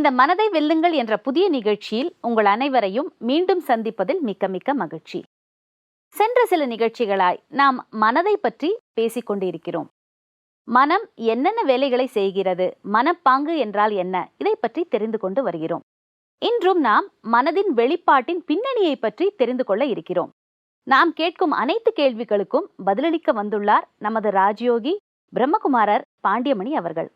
இந்த மனதை வெல்லுங்கள் என்ற புதிய நிகழ்ச்சியில் உங்கள் அனைவரையும் மீண்டும் சந்திப்பதில் மிக்க மிக்க மகிழ்ச்சி. சென்ற சில நிகழ்ச்சிகளாய் நாம் மனதை பற்றி பேசிக் கொண்டிருக்கிறோம். மனம் என்னென்ன வேலைகளை செய்கிறது மனப்பாங்கு என்றால் என்ன இதை பற்றி தெரிந்து கொண்டு வருகிறோம். இன்றும் நாம் மனதின் வெளிப்பாட்டின் பின்னணியை பற்றி தெரிந்து கொள்ள இருக்கிறோம். நாம் கேட்கும் அனைத்து கேள்விகளுக்கும் பதிலளிக்க வந்துள்ளார் நமது ராஜயோகி பிரம்மகுமாரர் பாண்டியமணி அவர்கள்.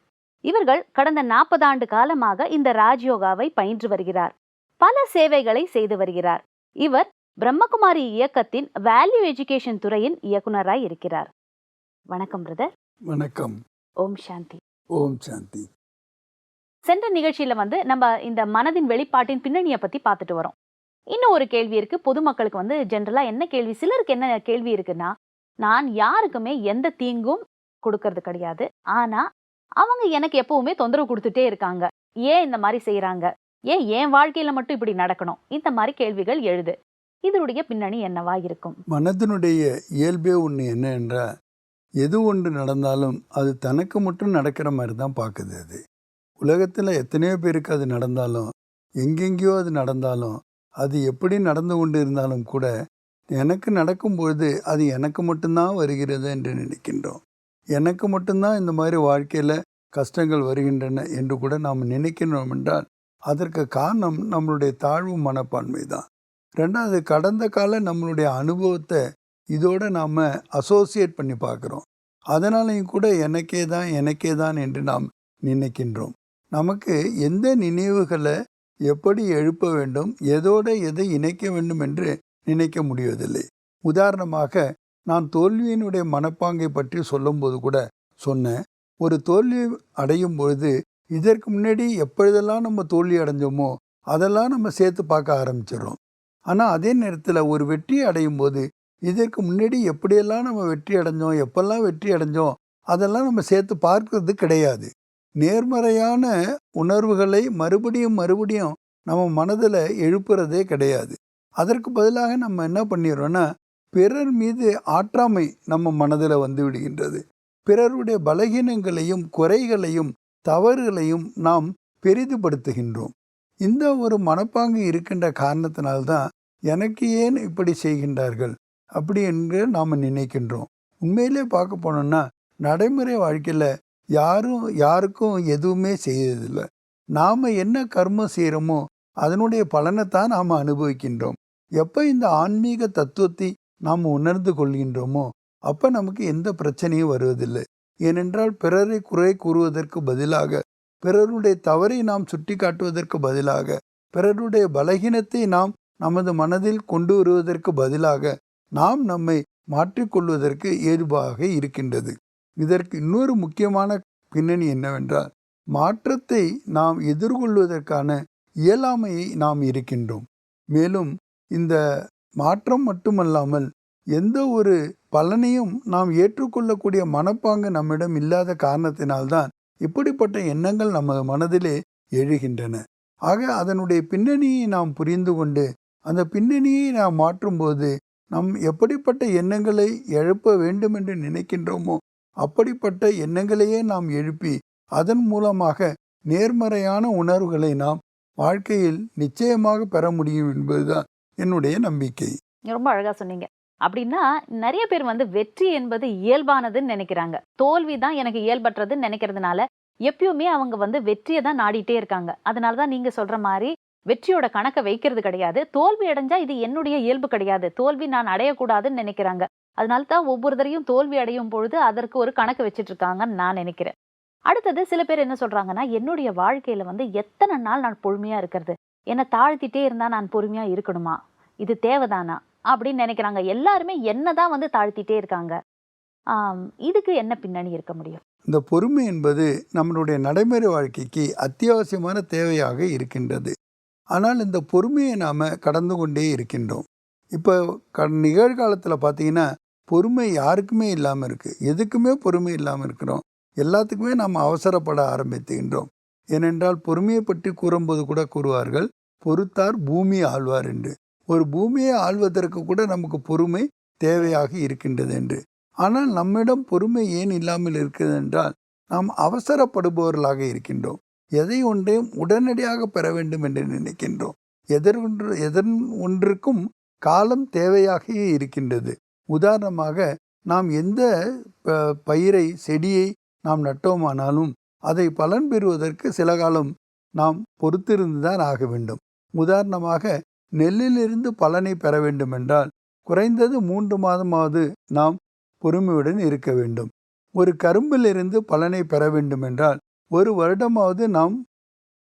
இவர்கள் கடந்த நாற்பது ஆண்டு காலமாக இந்த ராஜயோகாவை பயின்று வருகிறார். பல சேவைகளை செய்து வருகிறார். இவர் பிரம்மகுமாரி இயக்கத்தின் வேல்யூ எஜுகேஷன் துறையின் இயக்குனராய் இருக்கிறார். வணக்கம் பிரதர் வணக்கம். ஓம் சாந்தி. ஓம் சாந்தி. சென்ற நிகழ்ச்சியில வந்து நம்ம இந்த மனதின் வெளிப்பாட்டின் பின்னணியை பத்தி பார்த்துட்டு வரோம். இன்னும் ஒரு கேள்வி இருக்கு. பொதுமக்களுக்கு வந்து ஜென்ரலா என்ன கேள்வி? சிலருக்கு என்ன கேள்வி இருக்குன்னா நான் யாருக்குமே எந்த தீங்கும் கொடுக்கறது கிடையாது. ஆனா அவங்க எனக்கு எப்பவுமே தொந்தரவு கொடுத்துட்டே இருக்காங்க. ஏன் இந்த மாதிரி செய்கிறாங்க ஏன் என் வாழ்க்கையில மட்டும் இப்படி நடக்கணும்? இந்த மாதிரி கேள்விகள் எழுது. இதனுடைய பின்னணி என்னவா இருக்கும்? மனதினுடைய இயல்பே ஒன்று என்ன என்றால் எது ஒன்று நடந்தாலும் அது தனக்கு மட்டும் நடக்கிற மாதிரி தான் பார்க்குது அது. உலகத்தில் எத்தனையோ பேருக்கு அது நடந்தாலும் எங்கெங்கேயோ அது நடந்தாலும் அது எப்படி நடந்து கொண்டு இருந்தாலும் கூட எனக்கு நடக்கும்பொழுது அது எனக்கு மட்டும்தான் வருகிறது என்று நினைக்கின்றோம். எனக்கு மட்டும்தான் இந்த மாதிரி வாழ்க்கையில் கஷ்டங்கள் வருகின்றன என்று கூட நாம் நினைக்கணும் என்றால் அதற்கு காரணம் நம்மளுடைய தாழ்வு மனப்பான்மை தான். ரெண்டாவது கடந்த கால நம்மளுடைய அனுபவத்தை இதோட நாம் அசோசியேட் பண்ணி பார்க்குறோம். அதனாலையும் கூட எனக்கே தான் எனக்கே தான் என்று நாம் நினைக்கின்றோம். நமக்கு எந்த நினைவுகளை எப்படி எழுப்ப வேண்டும் எதோட எதை இணைக்க வேண்டும் என்று நினைக்க முடிவதில்லை. உதாரணமாக நான் தோல்வியினுடைய மனப்பாங்கை பற்றி சொல்லும்போது கூட சொன்னேன். ஒரு தோல்வி அடையும் பொழுது இதற்கு முன்னாடி எப்பொழுதெல்லாம் நம்ம தோல்வி அடைஞ்சோமோ அதெல்லாம் நம்ம சேர்த்து பார்க்க ஆரம்பிச்சிடுறோம். ஆனால் அதே நேரத்தில் ஒரு வெற்றி அடையும் போது இதற்கு முன்னாடி எப்படியெல்லாம் நம்ம வெற்றி அடைஞ்சோம் எப்பெல்லாம் வெற்றி அடைஞ்சோம் அதெல்லாம் நம்ம சேர்த்து பார்க்கறது கிடையாது. நேர்மறையான உணர்வுகளை மறுபடியும் மறுபடியும் நம்ம மனதில் எழுப்புறதே கிடையாது. அதற்கு பதிலாக நம்ம என்ன பண்ணிடுறோன்னா பிறர் மீது ஆற்றாமை நம்ம மனதில் வந்து விடுகின்றது. பிறருடைய பலகீனங்களையும் குறைகளையும் தவறுகளையும் நாம் பெரிதுபடுத்துகின்றோம். இந்த ஒரு மனப்பாங்கு இருக்கின்ற காரணத்தினால்தான் எனக்கு ஏன் இப்படி செய்கின்றார்கள்? அப்படி என்று நாம் நினைக்கின்றோம். உண்மையிலே பார்க்க போனோம்னா நடைமுறை வாழ்க்கையில் யாரும் யாருக்கும் எதுவுமே செய்யறதில்லை நாம் என்ன கர்மம் செய்கிறோமோ அதனுடைய பலனைத்தான் நாம் அனுபவிக்கின்றோம். எப்போ இந்த ஆன்மீக தத்துவத்தை நாம் உணர்ந்து கொள்கின்றோமோ அப்போ நமக்கு எந்த பிரச்சனையும் வருவதில்லை. ஏனென்றால் பிறரை குறை கூறுவதற்கு பதிலாக பிறருடைய தவறை நாம் சுட்டி காட்டுவதற்கு பதிலாக பிறருடைய பலகீனத்தை நாம் நமது மனதில் கொண்டு வருவதற்கு பதிலாக நாம் நம்மை மாற்றிக்கொள்வதற்கு ஏதுவாக இருக்கின்றது. இதற்கு இன்னொரு முக்கியமான பின்னணி என்னவென்றால் மாற்றத்தை நாம் எதிர்கொள்வதற்கான இயலாமையை நாம் இருக்கின்றோம். மேலும் இந்த மாற்றம் மட்டுமல்லாமல் எந்த ஒரு பலனையும் நாம் ஏற்றுக்கொள்ளக்கூடிய மனப்பாங்கு நம்மிடம் இல்லாத காரணத்தினால்தான் இப்படிப்பட்ட எண்ணங்கள் நமது மனதிலே எழுகின்றன. ஆக அதனுடைய பின்னணியை நாம் புரிந்து கொண்டு அந்த பின்னணியை நாம் மாற்றும்போது நம் எப்படிப்பட்ட எண்ணங்களை எழுப்ப வேண்டும் என்று நினைக்கின்றோமோ அப்படிப்பட்ட எண்ணங்களையே நாம் எழுப்பி அதன் மூலமாக நேர்மறையான உணர்வுகளை நாம் வாழ்க்கையில் நிச்சயமாக பெற முடியும் என்பதுதான் என்னுடைய நம்பிக்கை. ரொம்ப அழகா சொன்னீங்க. அப்படின்னா நிறைய பேர் வந்து வெற்றி என்பது இயல்பானதுன்னு நினைக்கிறாங்க. தோல்வி தான் எனக்கு இயல்பற்றதுன்னு நினைக்கிறதுனால எப்பயுமே அவங்க வந்து வெற்றியை தான் நாடிட்டே இருக்காங்க. அதனால தான் நீங்க சொல்ற மாதிரி வெற்றியோட கணக்கை வைக்கிறது கிடையாது. தோல்வி அடைஞ்சா இது என்னுடைய இயல்பு கிடையாது. தோல்வி நான் அடையக்கூடாதுன்னு நினைக்கிறாங்க. அதனால தான் ஒவ்வொரு தரையும் தோல்வி அடையும் பொழுது அதற்கு ஒரு கணக்கு வச்சிட்டு இருக்காங்கன்னு நான் நினைக்கிறேன். அடுத்தது சில பேர் என்ன சொல்றாங்கன்னா என்னுடைய வாழ்க்கையில வந்து எத்தனை நாள் நான் பொறுமையா இருக்கிறது? என்னை தாழ்த்திட்டே இருந்தால் நான் பொறுமையாக இருக்கணுமா? இது தேவைதானா? அப்படின்னு நினைக்கிறாங்க. எல்லாருமே என்னதான் வந்து தாழ்த்திட்டே இருக்காங்க. இதுக்கு என்ன பின்னணி இருக்க முடியும்? இந்த பொறுமை என்பது நம்மளுடைய நடைமுறை வாழ்க்கைக்கு அத்தியாவசியமான தேவையாக இருக்கின்றது. ஆனால் இந்த பொறுமையை நாம் கடந்து கொண்டே இருக்கின்றோம். இப்போ க நிகழ்காலத்தில் பார்த்தீங்கன்னா பொறுமை யாருக்குமே இல்லாமல் இருக்குது எதுக்குமே பொறுமை இல்லாமல் இருக்கிறோம். எல்லாத்துக்குமே நாம் அவசரப்பட ஆரம்பித்துகின்றோம். ஏனென்றால் பொறுமையை பற்றி கூறும்போது கூட கூறுவார்கள் பொறுத்தார் பூமி ஆழ்வார் என்று. ஒரு பூமியை ஆள்வதற்கு கூட நமக்கு பொறுமை தேவையாக இருக்கின்றது என்று. ஆனால் நம்மிடம் பொறுமை ஏன் இல்லாமல் இருக்கிறது என்றால் நாம் அவசரப்படுபவர்களாக இருக்கின்றோம். எதை ஒன்றையும் உடனடியாக பெற வேண்டும் என்று நினைக்கின்றோம். எதர் ஒன்று எதன் ஒன்றுக்கும் காலம் தேவையாக இருக்கின்றது. உதாரணமாக நாம் எந்த ப- பயிரை செடியை நாம் நட்டோமானாலும் அதை பலன் பெறுவதற்கு சில காலம் நாம் பொறுத்திருந்து தான் ஆக வேண்டும். உதாரணமாக நெல்லிலிருந்து பலனை பெற வேண்டுமென்றால் குறைந்தது மூன்று மாதமாவது நாம் பொறுமையுடன் இருக்க வேண்டும். ஒரு கரும்பிலிருந்து பலனை பெற வேண்டுமென்றால் ஒரு வருடமாவது நாம்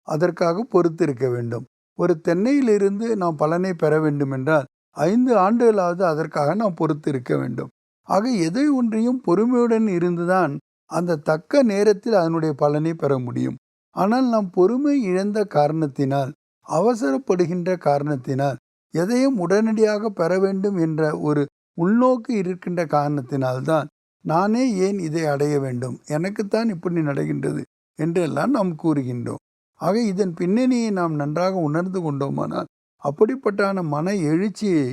அதற்காக பொறுத்திருக்க வேண்டும். ஒரு தென்னையிலிருந்து நாம் பலனை பெற வேண்டுமென்றால் ஐந்து ஆண்டுகளாவது அதற்காக நாம் பொறுத்திருக்க வேண்டும். ஆக எதை ஒன்றையும் பொறுமையுடன் இருந்துதான் அந்த தக்க நேரத்தில் அதனுடைய பலனை பெற முடியும். ஆனால் நாம் பொறுமை இழந்த காரணத்தினால் அவசரப்படுகின்ற காரணத்தினால் எதையும் உடனடியாக பெற வேண்டும் என்ற ஒரு உள்நோக்கு இருக்கின்ற காரணத்தினால்தான் நானே ஏன் இதை அடைய வேண்டும்? எனக்குத்தான் இப்படி நடக்கின்றது என்றெல்லாம் நாம் கூறுகின்றோம். ஆக இதன் பின்னணியை நாம் நன்றாக உணர்ந்து கொண்டோமானால் அப்படிப்பட்டான மன எழுச்சியை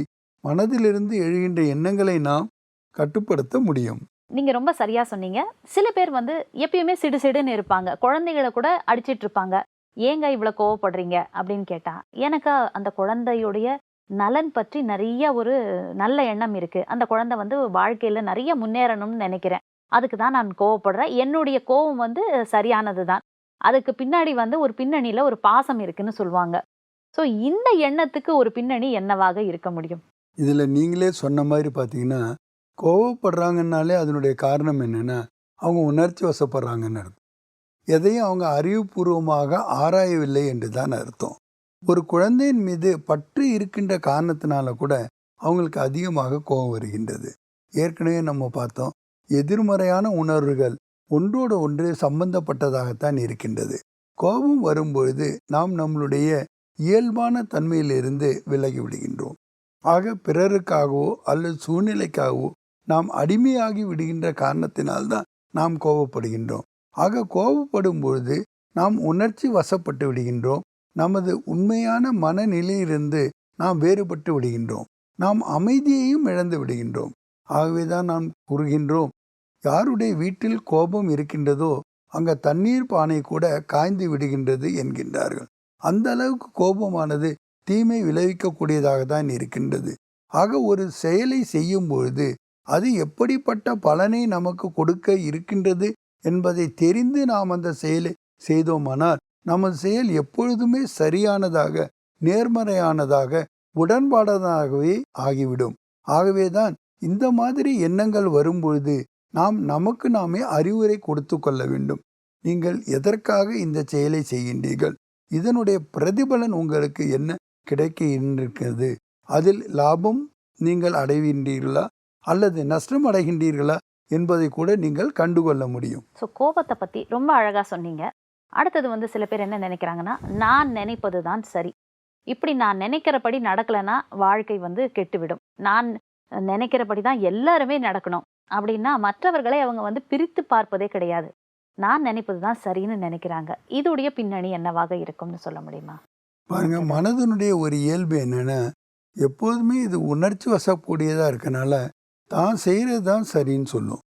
மனதிலிருந்து எழுகின்ற எண்ணங்களை நாம் கட்டுப்படுத்த முடியும். நீங்க ரொம்ப சரியா சொன்னீங்க. சில பேர் வந்து எப்பயுமே சிடு சிடுன்னு இருப்பாங்க. குழந்தைகளை கூட அடிச்சிட்டு இருப்பாங்க. ஏங்க இவ்வளோ கோவப்படுறீங்க? அப்படின்னு கேட்டா எனக்கு அந்த குழந்தையுடைய நலன் பற்றி நிறைய ஒரு நல்ல எண்ணம் இருக்கு. அந்த குழந்தை வந்து வாழ்க்கையில நிறைய முன்னேறணும்னு நினைக்கிறேன். அதுக்கு தான் நான் கோவப்படுறேன். என்னுடைய கோவம் வந்து சரியானது தான். அதுக்கு பின்னாடி வந்து ஒரு பின்னணியில ஒரு பாசம் இருக்குன்னு சொல்லுவாங்க. ஸோ இந்த எண்ணத்துக்கு ஒரு பின்னணி என்னவாக இருக்க முடியும்? இதில் நீங்களே சொன்ன மாதிரி பார்த்தீங்கன்னா கோவப்படுறாங்கன்னாலே அதனுடைய காரணம் என்னென்னா அவங்க உணர்ச்சி வசப்படுறாங்கன்னு அர்த்தம். எதையும் அவங்க அறிவுபூர்வமாக ஆராயவில்லை என்று தான் அர்த்தம். ஒரு குழந்தையின் மீது பற்று இருக்கின்ற காரணத்தினால கூட அவங்களுக்கு அதிகமாக கோபம் வருகின்றது. ஏற்கனவே நம்ம பார்த்தோம் எதிர்மறையான உணர்வுகள் ஒன்றோடு ஒன்று சம்பந்தப்பட்டதாகத்தான் இருக்கின்றது. கோபம் வரும்பொழுது நாம் நம்மளுடைய இயல்பான தன்மையிலிருந்து விலகி விடுகின்றோம். ஆக பிறருக்காகவோ அல்லது சூழ்நிலைக்காகவோ நாம் அடிமையாகி விடுகின்ற காரணத்தினால்தான் நாம் கோபப்படுகின்றோம். ஆக கோபப்படும் பொழுது நாம் உணர்ச்சி வசப்பட்டு விடுகின்றோம். நமது உண்மையான மனநிலையிலிருந்து நாம் வேறுபட்டு விடுகின்றோம். நாம் அமைதியையும் இழந்து விடுகின்றோம். ஆகவேதான் நாம் கூறுகின்றோம் யாருடைய வீட்டில் கோபம் இருக்கின்றதோ அங்க தண்ணீர் பானை கூட காய்ந்து விடுகின்றது என்கின்றார்கள். அந்த அளவுக்கு கோபமானது தீமை விளைவிக்கக்கூடியதாக தான் இருக்கின்றது. ஆக ஒரு செயலை செய்யும் பொழுது அது எப்படிப்பட்ட பலனை நமக்கு கொடுக்க இருக்கின்றது என்பதை தெரிந்து நாம் அந்த செயலை செய்தோமானால் நமது செயல் எப்பொழுதுமே சரியானதாக நேர்மறையானதாக உடன்பாடதாகவே ஆகிவிடும். ஆகவேதான் இந்த மாதிரி எண்ணங்கள் வரும்பொழுது நாம் நமக்கு நாமே அறிவுரை கொடுத்து கொள்ள வேண்டும். நீங்கள் எதற்காக இந்த செயலை செய்கின்றீர்கள்? இதனுடைய பிரதிபலன் உங்களுக்கு என்ன கிடைக்க இருக்கிறது அதில் லாபம் நீங்கள் அடைகின்றீர்களா? அல்லது நஷ்டம் அடைகின்றீர்களா என்பதை கூட நீங்கள் கண்டுகொள்ள முடியும். ஸோ கோபத்தை பற்றி ரொம்ப அழகாக சொன்னீங்க. அடுத்தது வந்து சில பேர் என்ன நினைக்கிறாங்கன்னா நான் நினைப்பது தான் சரி. இப்படி நான் நினைக்கிறபடி நடக்கலைன்னா வாழ்க்கை வந்து கெட்டுவிடும். நான் நினைக்கிறபடி தான் எல்லாருமே நடக்கணும். அப்படின்னா மற்றவர்களை அவங்க வந்து பிரித்து பார்ப்பதே கிடையாது. நான் நினைப்பது தான் சரின்னு நினைக்கிறாங்க. இதோடைய பின்னணி என்னவாக இருக்கும்னு சொல்ல முடியுமா? பாருங்க மனதனுடைய ஒரு இயல்பு என்னன்னா எப்போதுமே இது உணர்ச்சி வசக்கூடியதாக இருக்கனால தான் செய்கிறது தான் சரின்னு சொல்லும்.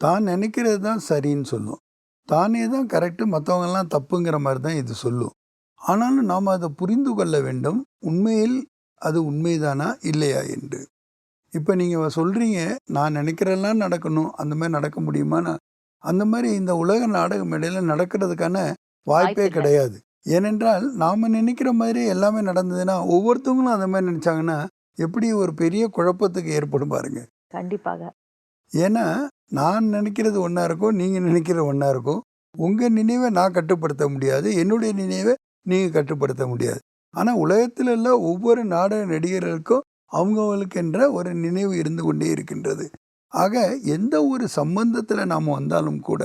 தான் நினைக்கிறது தான் சரின்னு சொல்லும். தானே தான் கரெக்டு மற்றவங்கெல்லாம் தப்புங்கிற மாதிரி தான் இது சொல்லும். ஆனாலும் நாம் அதை புரிந்து கொள்ள வேண்டும். உண்மையில் அது உண்மைதானா? இல்லையா? என்று. இப்போ நீங்கள் சொல்கிறீங்க நான் நினைக்கிறதெல்லாம் நடக்கணும். அந்த மாதிரி நடக்க முடியுமானா அந்த மாதிரி இந்த உலக நாடக மேடையில் நடக்கிறதுக்கான வாய்ப்பே. கிடையாது. ஏனென்றால் நாம் நினைக்கிற மாதிரி எல்லாமே நடந்ததுன்னா ஒவ்வொருத்தவங்களும் அந்த மாதிரி நினச்சாங்கன்னா எப்படி ஒரு பெரிய குழப்பத்துக்கு ஏற்படும் பாருங்க. கண்டிப்பாக. ஏன்னா நான் நினைக்கிறது ஒன்றா இருக்கும் நீங்கள் நினைக்கிறது ஒன்றா இருக்கும் உங்கள் நினைவை நான் கட்டுப்படுத்த முடியாது என்னுடைய நினைவை நீங்கள் கட்டுப்படுத்த முடியாது. ஆனால் உலகத்தில் உள்ள ஒவ்வொரு நாடக நடிகர்களுக்கும் அவங்கவுங்களுக்கென்ற ஒரு நினைவு இருந்து கொண்டே இருக்கின்றது. ஆக எந்த ஒரு சம்பந்தத்தில் நாம் வந்தாலும் கூட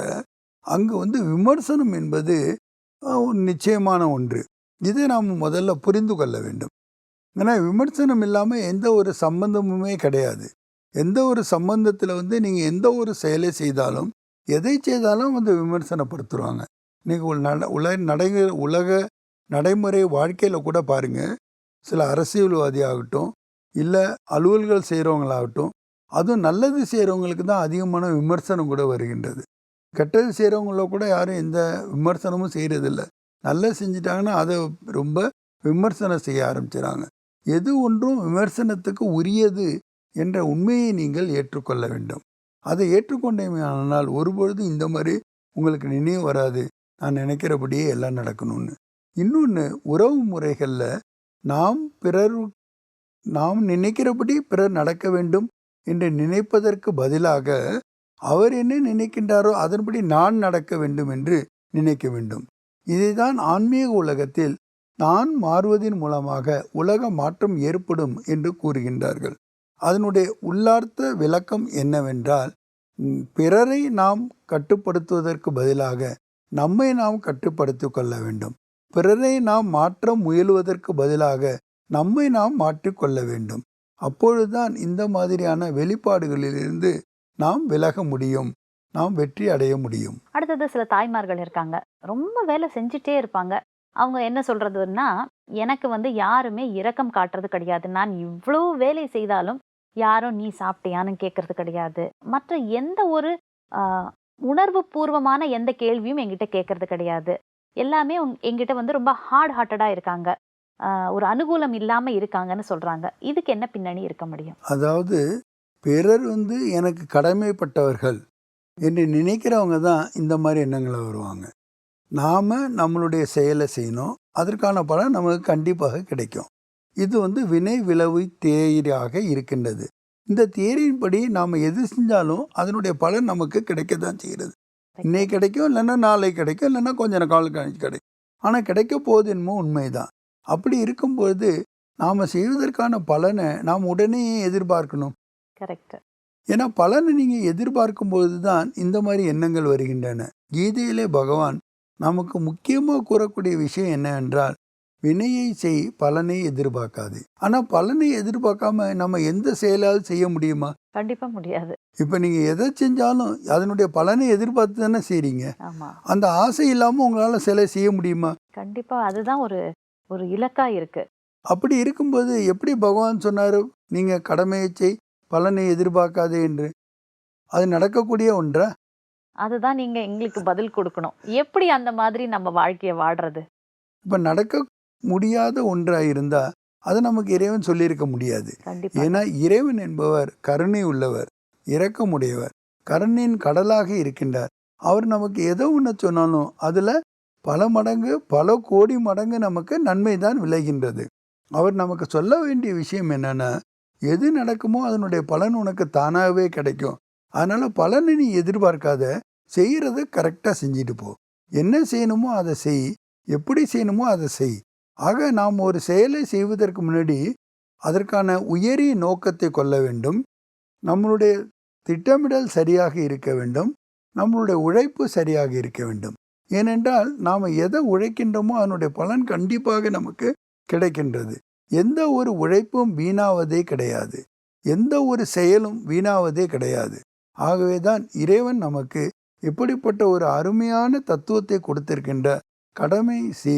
அங்கு வந்து விமர்சனம் என்பது நிச்சயமான ஒன்று. இதை நாம் முதல்ல புரிந்து கொள்ள வேண்டும். ஏன்னா விமர்சனம் இல்லாமல் எந்த ஒரு சம்பந்தமுமே கிடையாது. எந்த ஒரு சம்பந்தத்தில் வந்து நீங்கள் எந்த ஒரு செயலை செய்தாலும் எதை செய்தாலும் வந்து விமர்சனப்படுத்துருவாங்க நீங்கள் ஒரு நட உலக நடை உலக நடைமுறை வாழ்க்கையில் கூட பாருங்கள் சில அரசியல்வாதி ஆகட்டும் இல்லை அலுவல்கள் செய்கிறவங்களாகட்டும் அதுவும் நல்லது செய்கிறவங்களுக்கு தான் அதிகமான விமர்சனம் கூட வருகின்றது. கெட்டது செய்கிறவங்கள கூட யாரும் எந்த விமர்சனமும் செய்கிறதில்ல நல்லா செஞ்சிட்டாங்கன்னா அதை ரொம்ப விமர்சனம் செய்ய ஆரம்பிச்சிடாங்க எது ஒன்றும் விமர்சனத்துக்கு உரியது என்ற உண்மையை நீங்கள் ஏற்றுக்கொள்ள வேண்டும். அதை ஏற்றுக்கொண்டேனால் ஒருபொழுதும் இந்த மாதிரி உங்களுக்கு நினைவு வராது. நான் நினைக்கிறபடியே எல்லாம் நடக்கணும்னு. இன்னொன்று உறவு முறைகளில் நாம் பிறர் நாம் நினைக்கிறபடி பிறர் நடக்க வேண்டும் என்று நினைப்பதற்கு பதிலாக அவர் என்ன நினைக்கின்றாரோ அதன்படி நான் நடக்க வேண்டும் என்று நினைக்க வேண்டும். இதைதான் ஆன்மீக உலகத்தில் நான் மாறுவதன் மூலமாக உலக மாற்றம் ஏற்படும் என்று கூறுகின்றார்கள். அதனுடைய உள்ளார்த்த விளக்கம் என்னவென்றால் பிறரை நாம் கட்டுப்படுத்துவதற்கு பதிலாக நம்மை நாம் கட்டுப்படுத்தி கொள்ள வேண்டும். பிறரை நாம் மாற்ற முயலுவதற்கு பதிலாக நம்மை நாம் மாற்றிக்கொள்ள வேண்டும். அப்பொழுதுதான் இந்த மாதிரியான வெளிப்பாடுகளிலிருந்து நாம் விலக முடியும். நாம் வெற்றி அடைய முடியும். அடுத்தது சில தாய்மார்கள் இருக்காங்க. ரொம்ப வேலை செஞ்சுட்டே இருப்பாங்க. அவங்க என்ன சொல்றதுன்னா எனக்கு வந்து யாருமே இரக்கம் காட்டுறது கிடையாது. நான் இவ்வளோ வேலை செய்தாலும் யாரும் நீ சாப்பிட்டியான்னு கேட்கறது கிடையாது. மற்ற எந்த ஒரு உணர்வு பூர்வமான எந்த கேள்வியும் எங்கிட்ட கேட்கறது கிடையாது. எல்லாமே எங்கிட்ட வந்து ரொம்ப ஹார்ட் ஹார்ட்டடாக இருக்காங்க. ஒரு அனுகூலம் இல்லாமல் இருக்காங்கன்னு சொல்கிறாங்க இதுக்கு என்ன பின்னணி இருக்க முடியும்? அதாவது பிறர் வந்து எனக்கு கடமைப்பட்டவர்கள் என்று நினைக்கிறவங்க தான் இந்த மாதிரி எண்ணங்களை வருவாங்க. நாம் நம்மளுடைய செயலை செய்யணும். அதற்கான பலன் நமக்கு கண்டிப்பாக கிடைக்கும். இது வந்து வினை விளைவு தேரியாக இருக்கின்றது. இந்த தேரியின்படி நாம் எது செஞ்சாலும் அதனுடைய பலன் நமக்கு கிடைக்க தான் செய்கிறது. இன்னைக்கு கிடைக்கும் இல்லைன்னா நாளை கிடைக்கும் இல்லைன்னா கொஞ்ச காலம் கழிச்சு கிடைக்கும். ஆனால் கிடைக்க போகுது என்னமோ உண்மைதான். அப்படி இருக்கும்பொழுது நாம் செய்வதற்கான பலனை நாம் உடனே எதிர்பார்க்கணும். கரெக்ட் ஏன்னா பலனை நீங்கள் எதிர்பார்க்கும் பொழுது தான் இந்த மாதிரி எண்ணங்கள் வருகின்றன. கீதையிலே பகவான் நமக்கு முக்கியமாக கூறக்கூடிய விஷயம் என்னவென்றால் வினையை செய் பலனை எதிர்பார்க்காது. ஆனால் பலனை எதிர்பார்க்காம நம்ம எந்த செயலால் செய்ய முடியுமா? கண்டிப்பா முடியாது. இப்போ நீங்கள் எதை செஞ்சாலும் அதனுடைய பலனை எதிர்பார்த்து தானே செய்கிறீங்க அந்த ஆசை இல்லாமல் உங்களால் சிலை செய்ய முடியுமா? கண்டிப்பா. அதுதான் ஒரு ஒரு இலக்கா இருக்கு. அப்படி இருக்கும்போது எப்படி பகவான் சொன்னார்? நீங்கள் கடமையை செய் பலனை எதிர்பார்க்காதே என்று. அது நடக்கக்கூடிய ஒன்றா? அதுதான் நீங்க எங்களுக்கு பதில் கொடுக்கணும். எப்படி அந்த மாதிரி நம்ம வாழ்க்கைய வாடுறது? இப்போ நடக்க முடியாத ஒன்றாக இருந்தால் அதை நமக்கு இறைவன் சொல்லியிருக்க முடியாது. ஏன்னா இறைவன் என்பவர் கருணை உள்ளவர் இரக்கமுடையவர் கருணையின் கடலாக இருக்கின்றார். அவர் நமக்கு எதோ ஒன்று சொன்னாலும் அதில் பல மடங்கு பல கோடி மடங்கு நமக்கு நன்மை தான் விளைகின்றது. அவர் நமக்கு சொல்ல வேண்டிய விஷயம் என்னன்னா எது நடக்குமோ அதனுடைய பலன் உனக்கு தானாகவே கிடைக்கும். அதனால பலனை நீ எதிர்பார்க்காத செய்கிறத கரெக்டாக செஞ்சுட்டு போ. என்ன செய்யணுமோ அதை செய். எப்படி செய்யணுமோ அதை செய். ஆக நாம் ஒரு செயலை செய்வதற்கு முன்னாடி அதற்கான உயரிய நோக்கத்தை கொள்ள வேண்டும். நம்மளுடைய திட்டமிடல் சரியாக இருக்க வேண்டும். நம்மளுடைய உழைப்பு சரியாக இருக்க வேண்டும். ஏனென்றால் நாம் எதை உழைக்கின்றோமோ அதனுடைய பலன் கண்டிப்பாக நமக்கு கிடைக்கின்றது. எந்த ஒரு உழைப்பும் வீணாவதே கிடையாது. எந்த ஒரு செயலும் வீணாவதே கிடையாது. ஆகவே தான் இறைவன் நமக்கு இப்படிப்பட்ட ஒரு அருமையான தத்துவத்தை கொடுத்திருக்கின்ற கடமை சி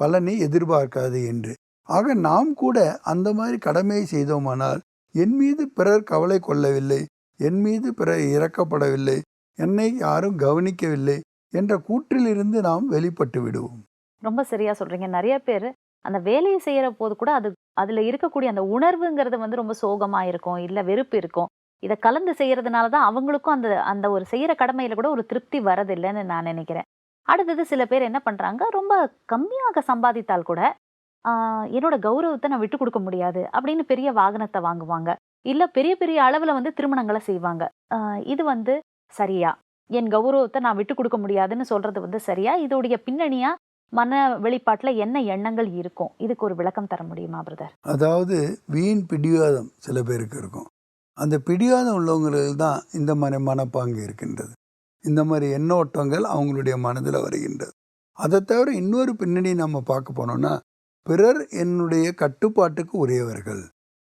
பலனை எதிர்பார்க்காது என்று. ஆக நாம் கூட அந்த மாதிரி கடமையை செய்தோமானால் என் மீது பிறர் கவலை கொள்ளவில்லை என் மீது பிறர் இறக்கப்படவில்லை என்னை யாரும் கவனிக்கவில்லை என்ற கூற்றிலிருந்து நாம் வெளிப்பட்டு விடுவோம். ரொம்ப சரியா சொல்றீங்க. நிறைய பேர் அந்த வேலையை செய்யற போது கூட அது அதுல இருக்கக்கூடிய அந்த உணர்வுங்கிறது வந்து ரொம்ப சோகமா இருக்கும் இல்ல வெறுப்பு இருக்கும். இதை கலந்து செய்யறதுனால தான் அவங்களுக்கும் அந்த அந்த ஒரு செய்யற கடமையில கூட ஒரு திருப்தி வரதில்லைன்னு நான் நினைக்கிறேன். அடுத்தது சில பேர் என்ன பண்ணுறாங்க ரொம்ப கம்மியாக சம்பாதித்தால் கூட என்னோட கௌரவத்தை நான் விட்டு கொடுக்க முடியாது அப்படின்னு பெரிய வாகனத்தை வாங்குவாங்க. இல்லை பெரிய பெரிய அளவில் வந்து திருமணங்களை செய்வாங்க. இது வந்து சரியா? என் கௌரவத்தை நான் விட்டு கொடுக்க முடியாதுன்னு சொல்றது வந்து சரியா? இதோடைய பின்னணியாக மன வெளிப்பாட்டில் என்ன எண்ணங்கள் இருக்கும்? இதுக்கு ஒரு விளக்கம் தர முடியுமா பிரதர்? அதாவது வீண் பிடிவாதம் சில பேருக்கு இருக்கும். அந்த பிடிவாதம் உள்ளவங்களுக்கு தான் இந்த மாதிரி மனப்பாங்கு இருக்கின்றது. இந்த மாதிரி எண்ணோட்டங்கள் அவங்களுடைய மனதில் வருகின்றது. அதை தவிர இன்னொரு பின்னணி நம்ம பார்க்க போனோம்னா பிறர் என்னுடைய கட்டுப்பாட்டுக்கு உரியவர்கள்.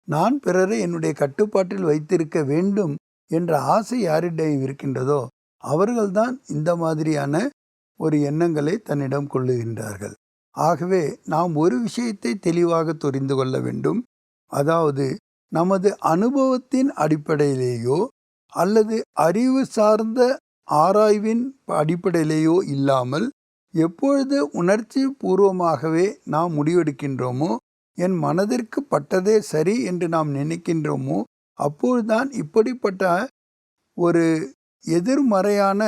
நான் பிறரை என்னுடைய கட்டுப்பாட்டில் வைத்திருக்க வேண்டும் என்ற ஆசை யாரிடம் இருக்கின்றதோ அவர்கள்தான் இந்த மாதிரியான ஒரு எண்ணங்களை தன்னிடம் கொள்ளுகின்றார்கள். ஆகவே நாம் ஒரு விஷயத்தை தெளிவாக தெரிந்து கொள்ள வேண்டும். அதாவது நமது அனுபவத்தின் அடிப்படையிலேயோ அல்லது அறிவு சார்ந்த ஆராய்வின் அடிப்படையிலேயோ இல்லாமல் எப்பொழுது உணர்ச்சி பூர்வமாகவே நாம் முடிவெடுக்கின்றோமோ என் மனதிற்கு பட்டதே சரி என்று நாம் நினைக்கின்றோமோ அப்பொழுதுதான் இப்படிப்பட்ட ஒரு எதிர்மறையான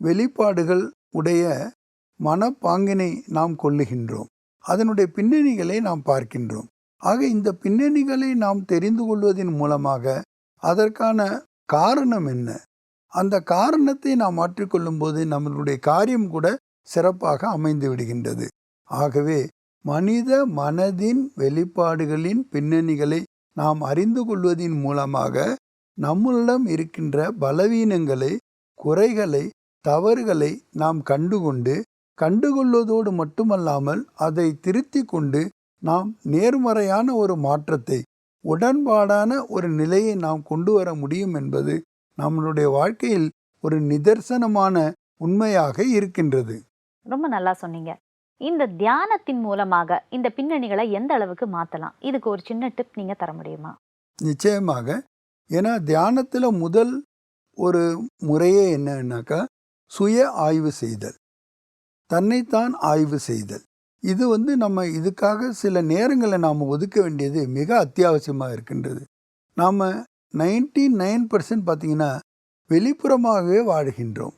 வெளிப்பாடுகள் உடைய மனப்பாங்கினை நாம் கொள்ளுகின்றோம் அதனுடைய பின்னணிகளை நாம் பார்க்கின்றோம். ஆக இந்த பின்னணிகளை நாம் தெரிந்து கொள்வதன் மூலமாக அதற்கான காரணம் என்ன? அந்த காரணத்தை நாம் மாற்றிக்கொள்ளும் போது நம்மளுடைய காரியம் கூட சிறப்பாக அமைந்து விடுகின்றது. ஆகவே மனித மனதின் வெளிப்பாடுகளின் பின்னணிகளை நாம் அறிந்து கொள்வதன் மூலமாக நம்மளிடம் இருக்கின்ற பலவீனங்களை குறைகளை தவறுகளை நாம் கண்டுகொண்டு கண்டுகொள்வதோடு மட்டுமல்லாமல் அதை திருத்தி கொண்டு நாம் நேர்மறையான ஒரு மாற்றத்தை உடன்பாடான ஒரு நிலையை நாம் கொண்டு வர முடியும் என்பது நம்மளுடைய வாழ்க்கையில் ஒரு நிதர்சனமான உண்மையாக இருக்கின்றது. ரொம்ப நல்லா சொன்னீங்க. இந்த தியானத்தின் மூலமாக இந்த பின்னணிகளை எந்த அளவுக்கு மாத்தலாம்? இதுக்கு ஒரு சின்ன டிப் நீங்க தர முடியுமா? நிச்சயமாக. ஏன்னா தியானத்தில் முதல் ஒரு முறையே என்னன்னாக்கா சுய ஆய்வு செய்தல். தன்னைத்தான் ஆய்வு செய்தல். இது வந்து நம்ம இதுக்காக சில நேரங்களை நாம் ஒதுக்க வேண்டியது மிக அத்தியாவசியமாக இருக்கின்றது. நாம் நைன்டி நைன் பர்சன்ட் பார்த்தீங்கன்னா வெளிப்புறமாகவே வாழுகின்றோம்.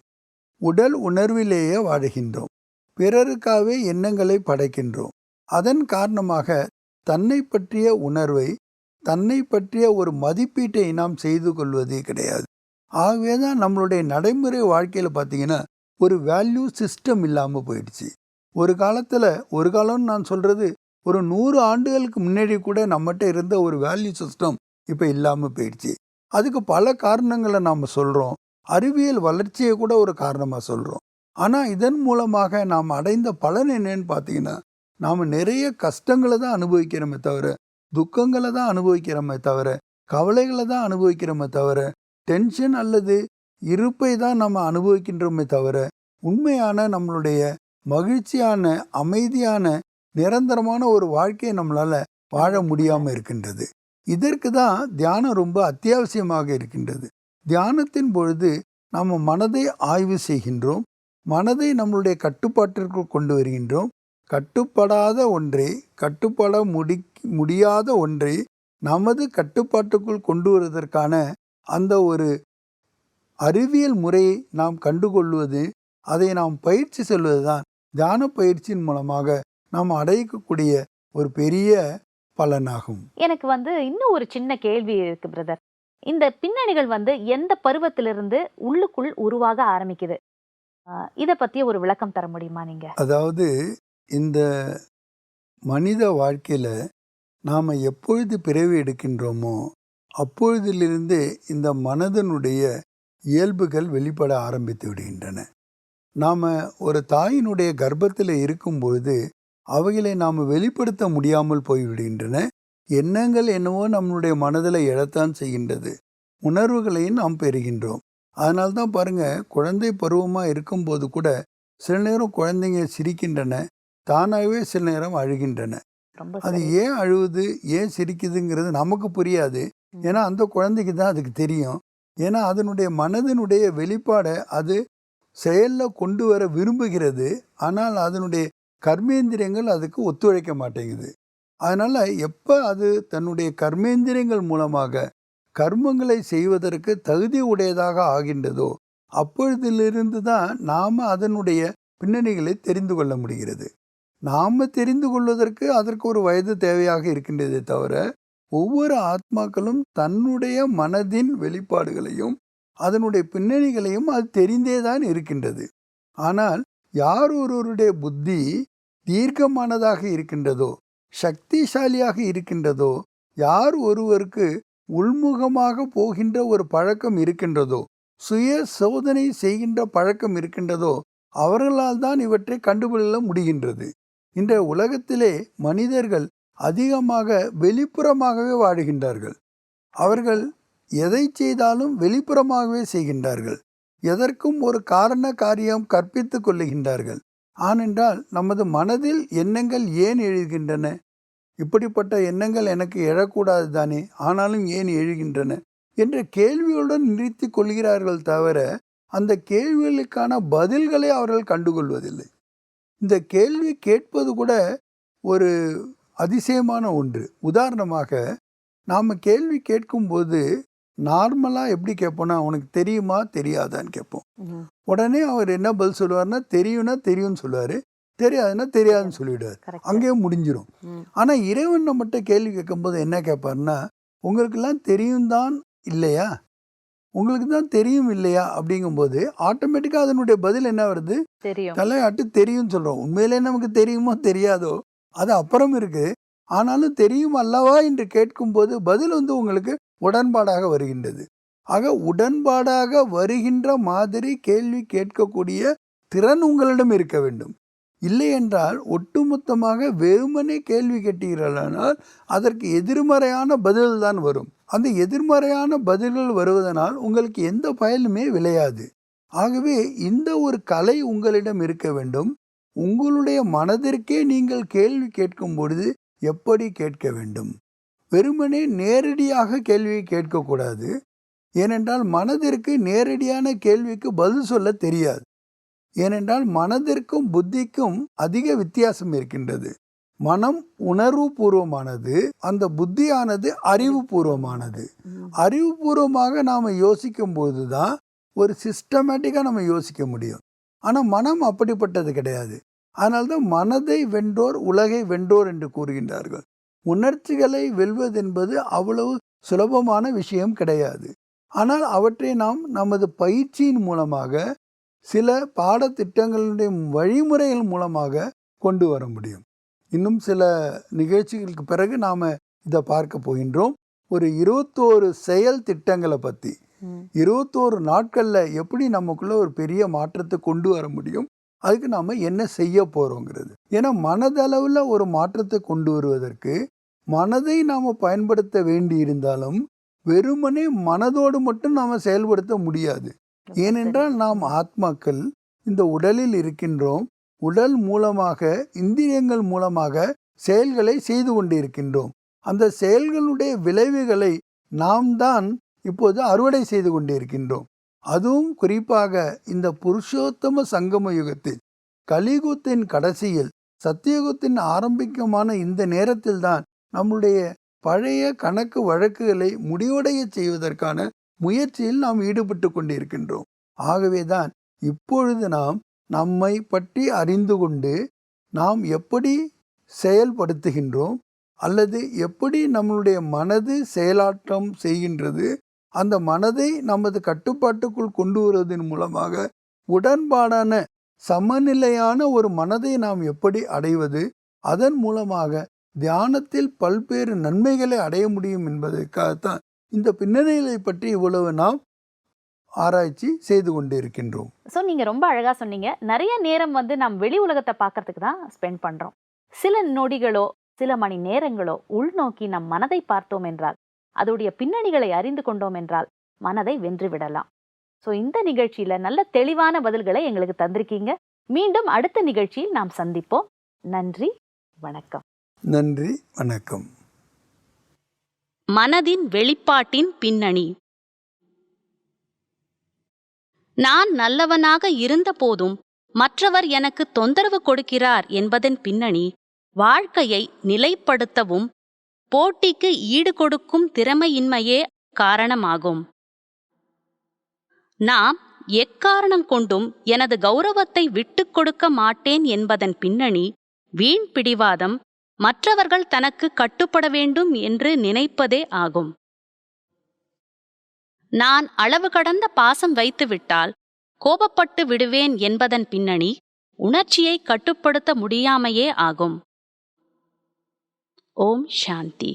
உடல் உணர்விலேயே வாழுகின்றோம். பிறருக்காகவே எண்ணங்களை படைக்கின்றோம். அதன் காரணமாக தன்னை பற்றிய உணர்வை தன்னை பற்றிய ஒரு மதிப்பீட்டை நாம் செய்து கொள்வதே கிடையாது. ஆகவே தான் நம்மளுடைய நடைமுறை வாழ்க்கையில் பார்த்தீங்கன்னா ஒரு வேல்யூ சிஸ்டம் இல்லாமல் போயிடுச்சு. ஒரு காலத்தில் ஒரு காலம்னு நான் சொல்கிறது ஒரு நூறு ஆண்டுகளுக்கு முன்னாடி கூட நம்மகிட்ட இருந்த ஒரு வேல்யூ சிஸ்டம் இப்போ இல்லாமல் போயிடுச்சு. அதுக்கு பல காரணங்களை நாம் சொல்கிறோம் அறிவியல் வளர்ச்சியை கூட ஒரு காரணமாக சொல்கிறோம் ஆனால் இதன் மூலமாக நாம் அடைந்த பலன் என்னன்னு பார்த்தீங்கன்னா நாம் நிறைய கஷ்டங்களை தான் அனுபவிக்கிறோமே தவிர துக்கங்களை தான் அனுபவிக்கிறோமே தவிர கவலைகளை தான் அனுபவிக்கிறோமே தவிர டென்ஷன் அல்லது இருப்பை தான் நம்ம அனுபவிக்கின்றோமே தவிர உண்மையான நம்மளுடைய மகிழ்ச்சியான அமைதியான நிரந்தரமான ஒரு வாழ்க்கையை நம்மளால் வாழ முடியாமல் இருக்கின்றது. இதற்கு தான் தியானம் ரொம்ப அத்தியாவசியமாக இருக்கின்றது. தியானத்தின் பொழுது நம்ம மனதை ஆய்வு செய்கின்றோம். மனதை நம்மளுடைய கட்டுப்பாட்டிற்குள் கொண்டு வருகின்றோம். கட்டுப்படாத ஒன்றை கட்டுப்பட முடி முடியாத ஒன்றை நமது கட்டுப்பாட்டுக்குள் கொண்டு வருவதற்கான அந்த ஒரு அறிவியல் முறையை நாம் கண்டுகொள்வது அதை நாம் பயிற்சி செல்வது தான் தியான பயிற்சியின் மூலமாக நாம் அடையக்கூடிய ஒரு பெரிய பலனாகும். எனக்கு வந்து இன்னும் ஒரு சின்ன கேள்வி இருக்கு பிரதர் இந்த பின்னணிகள் வந்து எந்த பருவத்திலிருந்து உள்ளுக்குள் உருவாக ஆரம்பிக்குது? இத பத்திய ஒரு விளக்கம் தர முடியுமா நீங்க? அதாவது இந்த மனித வாழ்க்கையில் நாம் எப்பொழுது பிறவி எடுக்கின்றோமோ அப்பொழுதிலிருந்தே இந்த மனதனுடைய இயல்புகள் வெளிப்பட ஆரம்பித்து விடுகின்றன. நாம் ஒரு தாயினுடைய கர்ப்பத்தில் இருக்கும்பொழுது அவைகளை நாம் வெளிப்படுத்த முடியாமல் போய்விடுகின்றன. எண்ணங்கள் என்னவோ நம்மளுடைய மனதில் எழத்தான் செய்கின்றது. உணர்வுகளையும் நாம் பெறுகின்றோம். அதனால தான் பாருங்க குழந்தை பருவமாக இருக்கும்போது கூட சில நேரம் குழந்தைங்க சிரிக்கின்றன. தானாகவே சில நேரம் அழுகின்றன. அது. ஏன் அழுவுது ஏன் சிரிக்குதுங்கிறது நமக்கு புரியாது. ஏன்னா அந்த குழந்தைக்கு தான் அதுக்கு தெரியும். ஏன்னா அதனுடைய மனதினுடைய வெளிப்பாடை அது செயலில் கொண்டு வர விரும்புகிறது. ஆனால் அதனுடைய கர்மேந்திரியங்கள் அதுக்கு ஒத்துழைக்க மாட்டேங்குது. அதனால் எப்போ அது தன்னுடைய கர்மேந்திரியங்கள் மூலமாக கர்மங்களை செய்வதற்கு தகுதி உடையதாக ஆகின்றதோ அப்பொழுதிலிருந்து தான் நாம் அதனுடைய பின்னணிகளை தெரிந்து கொள்ள முடிகிறது. நாம் தெரிந்து கொள்வதற்கு அதற்கு ஒரு வயது தேவையாக இருக்கின்றதே தவிர ஒவ்வொரு ஆத்மாக்களும் தன்னுடைய மனதின் வெளிப்பாடுகளையும் அதனுடைய பின்னணிகளையும் அது தெரிந்தே தான் இருக்கின்றது. ஆனால் யார் ஒருவருடைய புத்தி தீர்க்கமானதாக இருக்கின்றதோ சக்திசாலியாக இருக்கின்றதோ யார் ஒருவருக்கு உள்முகமாக போகின்ற ஒரு பழக்கம் இருக்கின்றதோ சுய சோதனை செய்கின்ற பழக்கம் இருக்கின்றதோ அவர்களால் தான் இவற்றை கண்டுபிடிக்க முடிகின்றது. இன்றைய உலகத்திலே மனிதர்கள் அதிகமாக வெளிப்புறமாகவே வாழுகின்றார்கள். அவர்கள் எதை செய்தாலும் வெளிப்புறமாகவே செய்கின்றார்கள். எதற்கும் ஒரு காரண காரியம் கற்பித்துக் கொள்ளுகின்றார்கள். ஆனென்றால் நமது மனதில் எண்ணங்கள் ஏன் எழுகின்றன? இப்படிப்பட்ட எண்ணங்கள் எனக்கு எழக்கூடாது தானே? ஆனாலும் ஏன் எழுகின்றன? என்ற கேள்வியுடன் நிறுத்தி கொள்கிறார்கள் தவிர அந்த கேள்விகளுக்கான பதில்களை அவர்கள் கண்டுகொள்வதில்லை. இந்த கேள்வி கேட்பது கூட ஒரு அதிசயமான ஒன்று. உதாரணமாக நாம் கேள்வி கேட்கும்போது நார்மலாக எப்படி கேட்போம்னா உனக்கு தெரியுமா தெரியாதான்னு கேட்போம் உடனே அவர் என்ன பதில் சொல்லுவார்னா தெரியும்னா தெரியும்னு சொல்லுவார் தெரியாதுன்னா தெரியாதுன்னு சொல்லிவிடுவார் அங்கேயே முடிஞ்சிடும் ஆனால் இறைவன் நம்மகிட்ட கேள்வி கேட்கும்போது என்ன கேட்பாருன்னா உங்களுக்கெல்லாம் தெரியும் தான் இல்லையா? உங்களுக்கு தான் தெரியும் இல்லையா? அப்படிங்கும்போது ஆட்டோமேட்டிக்காக அதனுடைய பதில் என்ன வருது? தலையாட்டு தெரியும்னு சொல்கிறோம் உண்மையிலே நமக்கு தெரியுமோ தெரியாதோ? அது அப்புறம் இருக்கு. ஆனாலும் தெரியும் அல்லவா என்று கேட்கும்போது பதில் வந்து உங்களுக்கு உடன்பாடாக வருகின்றது. ஆக உடன்பாடாக வருகின்ற மாதிரி கேள்வி கேட்கக்கூடிய திறன் உங்களிடம் இருக்க வேண்டும். இல்லை என்றால் ஒட்டுமொத்தமாக வெறுமனே கேள்வி கேட்டீர்களானால் அதற்கு எதிர்மறையான பதில் தான் வரும். அந்த எதிர்மறையான பதில்கள் வருவதனால் உங்களுக்கு எந்த பயனுமே விளையாது. ஆகவே இந்த ஒரு கலை உங்களிடம் இருக்க வேண்டும். உங்களுடைய மனதிற்கே நீங்கள் கேள்வி கேட்கும் பொழுது எப்படி கேட்க வேண்டும்? வெறுமனே நேரடியாக கேள்வியை கேட்கக்கூடாது. ஏனென்றால் மனதிற்கு நேரடியான கேள்விக்கு பதில் சொல்ல தெரியாது. ஏனென்றால் மனதிற்கும் புத்திக்கும் அதிக வித்தியாசம் இருக்கின்றது. மனம் உணர்வு பூர்வமானது அந்த புத்தியானது அறிவுபூர்வமானது. அறிவுபூர்வமாக நாம் யோசிக்கும் போது தான் ஒரு சிஸ்டமேட்டிக்காக நம்ம யோசிக்க முடியும். ஆனால் மனம் அப்படிப்பட்டது கிடையாது. அதனால்தான் மனதை வென்றோர் உலகை வென்றோர் என்று கூறுகின்றார்கள். உணர்ச்சிகளை வெல்வதென்பது அவ்வளவு சுலபமான விஷயம் கிடையாது. ஆனால் அவற்றை நாம் நமது பயிற்சியின் மூலமாக சில பாடத்திட்டங்களுடைய வழிமுறைகள் மூலமாக கொண்டு வர முடியும். இன்னும் சில நிகழ்ச்சிகளுக்கு பிறகு நாம் இதை பார்க்க போகின்றோம். ஒரு இருபத்தோரு செயல் திட்டங்களை பற்றி இருபத்தோரு நாட்களில் எப்படி நமக்குள்ள ஒரு பெரிய மாற்றத்தை கொண்டு வர முடியும்? அதுக்கு நாம் என்ன செய்ய போகிறோங்கிறது ஏன்னா மனதளவில் ஒரு மாற்றத்தை கொண்டு வருவதற்கு மனதை நாம் பயன்படுத்த வேண்டி இருந்தாலும் வெறுமனே மனதோடு மட்டும் நாம் செயல்படுத்த முடியாது. ஏனென்றால் நாம் ஆத்மாக்கள் இந்த உடலில் இருக்கின்றோம். உடல் மூலமாக இந்திரியங்கள் மூலமாக செயல்களை செய்து கொண்டிருக்கின்றோம். அந்த செயல்களுடைய விளைவுகளை நாம் தான் இப்போது அறுவடை செய்து கொண்டிருக்கின்றோம். அதுவும் குறிப்பாக இந்த புருஷோத்தம சங்கம யுகத்தில். கலியுகத்தின் கடைசியில் சத்தியுகத்தின் ஆரம்பிக்கமான இந்த நேரத்தில் தான் நம்முடைய பழைய கணக்கு வழக்குகளை முடிவடைய செய்வதற்கான முயற்சியில் நாம் ஈடுபட்டு கொண்டிருக்கின்றோம். ஆகவேதான் இப்பொழுது நாம் நம்மை பற்றி அறிந்து கொண்டு நாம் எப்படி செயல்படுத்துகின்றோம் அல்லது எப்படி நம்மளுடைய மனது செயலாற்றம் செய்கின்றது அந்த மனதை நமது கட்டுப்பாட்டுக்குள் கொண்டு வருவதன் மூலமாக உடன்பாடான சமநிலையான ஒரு மனதை நாம் எப்படி அடைவது? அதன் மூலமாக தியானத்தில் பல்வேறு நன்மைகளை அடைய முடியும் என்பதற்காகத்தான் இந்த பின்னணிகளை பற்றி இவ்வளவு நாம் ஆராய்ச்சி செய்து கொண்டிருக்கின்றோம். ஸோ நீங்க ரொம்ப அழகா சொன்னீங்க. நிறைய நேரம் வந்து நாம் வெளி உலகத்தை பார்க்கறதுக்கு தான் ஸ்பெண்ட் பண்றோம். சில நொடிகளோ சில மணி நேரங்களோ உள்நோக்கி நம் மனதை பார்த்தோம் என்றால் அதோடைய பின்னணிகளை அறிந்து கொண்டோம் என்றால் மனதை வென்று விடலாம். ஸோ இந்த நிகழ்ச்சியில நல்ல தெளிவான பதில்களை எங்களுக்கு தந்திருக்கீங்க. மீண்டும் அடுத்த நிகழ்ச்சியில் நாம் சந்திப்போம். நன்றி வணக்கம். நன்றி வணக்கம். மனதின் வெளிப்பாட்டின் பின்னணி. நான் நல்லவனாக இருந்தபோதும் மற்றவர் எனக்கு தொந்தரவு கொடுக்கிறார் என்பதன் பின்னணி வாழ்க்கையை நிலைப்படுத்தவும் போட்டிக்கு ஈடுகொடுக்கும் திறமையின்மையே காரணமாகும். நாம் எக்காரணம் கொண்டும் எனது கௌரவத்தை விட்டுக் கொடுக்க மாட்டேன் என்பதன் பின்னணி வீண் பிடிவாதம் மற்றவர்கள் தனக்கு கட்டுப்பட வேண்டும் என்று நினைப்பதே ஆகும். நான் அளவு கடந்த பாசம் வைத்துவிட்டால் கோபப்பட்டு விடுவேன் என்பதன் பின்னணி உணர்ச்சியை கட்டுப்படுத்த முடியாமையே ஆகும். ஓம் சாந்தி